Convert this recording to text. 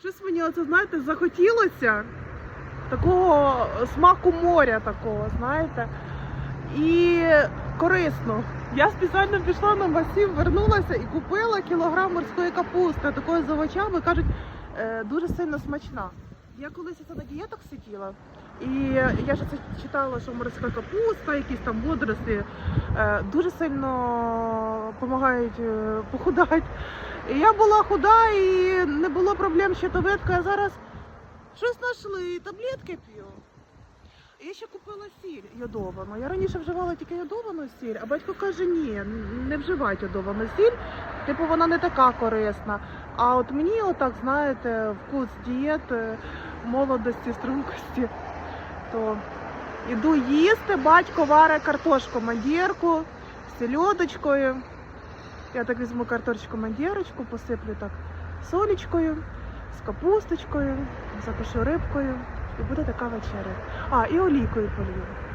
Щось мені оце, знаєте, захотілося такого смаку моря такого, знаєте. І корисно. Я спеціально пішла на масів, вернулася і купила кілограм морської капусти, такої з овочами, кажуть, е, дуже сильно смачна. Я колись це на дієтах сиділа, і я ж це читала, що морська капуста, якісь там водорослі е, дуже сильно допомагають е, похудати. Я була худа і не було проблем з щитовидкою, а зараз щось знайшли, таблетки п'ю. Я ще купила сіль йодовану. Я раніше вживала тільки йодовану сіль, а батько каже, ні, не вживай йодовану сіль, типу вона не така корисна. А от мені отак, знаєте, вкус дієт, е, молодості, стрункості, то іду їсти, батько варить картошку мандірку з сельодочкою. Я так візьму картошечку мандірочку, посиплю так солічкою, з капусточкою, запишу рибкою. І буде така вечеря. А, і олійкою полью.